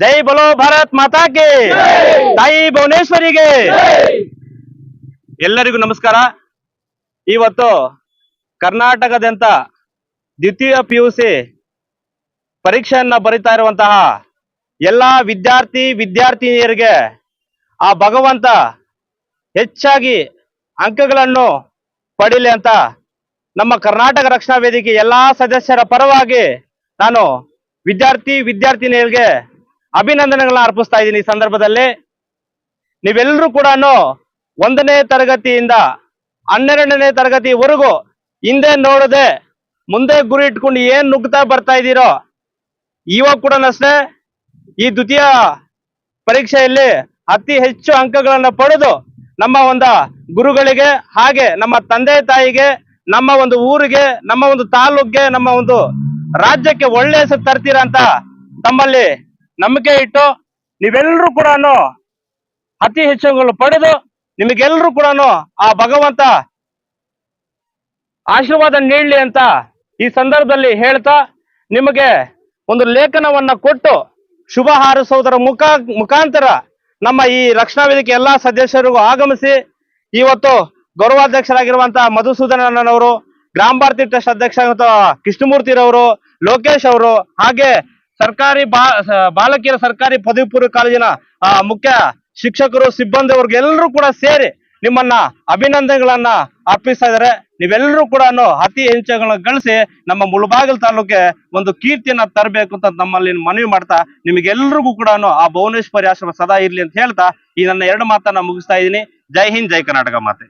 ಜೈ ಬಲೋ ಭಾರತ್ ಮಾತಾಕೆ ತಾಯಿ ಭುವನೇಶ್ವರಿಗೆ. ಎಲ್ಲರಿಗೂ ನಮಸ್ಕಾರ. ಇವತ್ತು ಕರ್ನಾಟಕದಂತ ದ್ವಿತೀಯ ಪಿ ಯು ಸಿ ಪರೀಕ್ಷೆಯನ್ನ ಬರಿತಾ ಇರುವಂತಹ ಎಲ್ಲ ವಿದ್ಯಾರ್ಥಿ ವಿದ್ಯಾರ್ಥಿನಿಯರಿಗೆ ಆ ಭಗವಂತ ಹೆಚ್ಚಾಗಿ ಅಂಕಗಳನ್ನು ಪಡೀಲಿ ಅಂತ ನಮ್ಮ ಕರ್ನಾಟಕ ರಕ್ಷಣಾ ವೇದಿಕೆ ಎಲ್ಲಾ ಸದಸ್ಯರ ಪರವಾಗಿ ನಾನು ವಿದ್ಯಾರ್ಥಿ ವಿದ್ಯಾರ್ಥಿನಿಯರಿಗೆ ಅಭಿನಂದನೆಗಳನ್ನ ಅರ್ಪಿಸ್ತಾ ಇದ್ದೀನಿ ಈ ಸಂದರ್ಭದಲ್ಲಿ. ನೀವೆಲ್ಲರೂ ಕೂಡ ಒಂದನೇ ತರಗತಿಯಿಂದ ಹನ್ನೆರಡನೇ ತರಗತಿವರೆಗೂ ಹಿಂದೆ ನೋಡದೆ ಮುಂದೆ ಗುರಿ ಇಟ್ಕೊಂಡು ಏನ್ ನುಗ್ತಾ ಬರ್ತಾ ಇದ್ದೀರೋ ಇವಾಗ ಕೂಡ ಅಷ್ಟೇ ಈ ದ್ವಿತೀಯ ಪರೀಕ್ಷೆಯಲ್ಲಿ ಅತಿ ಹೆಚ್ಚು ಅಂಕಗಳನ್ನು ಪಡೆದು ನಮ್ಮ ಒಂದು ಗುರುಗಳಿಗೆ ಹಾಗೆ ನಮ್ಮ ತಂದೆ ತಾಯಿಗೆ, ನಮ್ಮ ಒಂದು ಊರಿಗೆ, ನಮ್ಮ ಒಂದು ತಾಲೂಕ್ಗೆ, ನಮ್ಮ ಒಂದು ರಾಜ್ಯಕ್ಕೆ ಒಳ್ಳೆ ಹೆಸರು ತರ್ತೀರಾ ಅಂತ ತಮ್ಮಲ್ಲಿ ನಂಬಿಕೆ ಇಟ್ಟು ನೀವೆಲ್ಲರೂ ಕೂಡ ಅತಿ ಹೆಚ್ಚು ಪಡೆದು ನಿಮಗೆಲ್ಲರೂ ಕೂಡ ಆ ಭಗವಂತ ಆಶೀರ್ವಾದ ನೀಡಲಿ ಅಂತ ಈ ಸಂದರ್ಭದಲ್ಲಿ ಹೇಳ್ತಾ ನಿಮಗೆ ಒಂದು ಲೇಖನವನ್ನ ಕೊಟ್ಟು ಶುಭ ಹಾರಿಸುವುದರ ಮುಖ ಮುಖಾಂತರ ನಮ್ಮ ಈ ರಕ್ಷಣಾ ವೇದಿಕೆ ಎಲ್ಲಾ ಸದಸ್ಯರಿಗೂ ಆಗಮಿಸಿ ಇವತ್ತು ಗೌರವಾಧ್ಯಕ್ಷರಾಗಿರುವಂತಹ ಮಧುಸೂದನಣ್ಣನವರು, ಗ್ರಾಮ ಭಾರತಿ ಟ್ರಸ್ಟ್ ಅಧ್ಯಕ್ಷ ಕೃಷ್ಣಮೂರ್ತಿರವರು, ಲೋಕೇಶ್ ಅವರು, ಹಾಗೆ ಸರ್ಕಾರಿ ಬಾ ಬಾಲಕಿಯರ ಸರ್ಕಾರಿ ಪದವಿ ಪೂರ್ವ ಕಾಲೇಜಿನ ಮುಖ್ಯ ಶಿಕ್ಷಕರು ಸಿಬ್ಬಂದಿ ಅವ್ರಿಗೆಲ್ಲರೂ ಕೂಡ ಸೇರಿ ನಿಮ್ಮನ್ನ ಅಭಿನಂದನೆಗಳನ್ನ ಅರ್ಪಿಸ್ತಾ ಇದಾರೆ ನೀವೆಲ್ಲರೂ ಕೂಡ ಅತಿ ಹೆಂಚಗಳನ್ನ ಗಳಿಸಿ ನಮ್ಮ ಮುಳಬಾಗಿಲು ತಾಲೂಕೆ ಒಂದು ಕೀರ್ತಿಯನ್ನ ತರಬೇಕು ಅಂತ ನಮ್ಮಲ್ಲಿ ಮನವಿ ಮಾಡ್ತಾ ನಿಮಗೆಲ್ಲರಿಗೂ ಕೂಡ ಆ ಭುವನೇಶ್ವರಿ ಆಶ್ರಮ ಸದಾ ಇರ್ಲಿ ಅಂತ ಹೇಳ್ತಾ ಈ ನನ್ನ ಎರಡು ಮಾತನ್ನ ಮುಗಿಸ್ತಾ ಇದ್ದೀನಿ. ಜೈ ಹಿಂದ್, ಜೈ ಕರ್ನಾಟಕ ಮಾತೆ.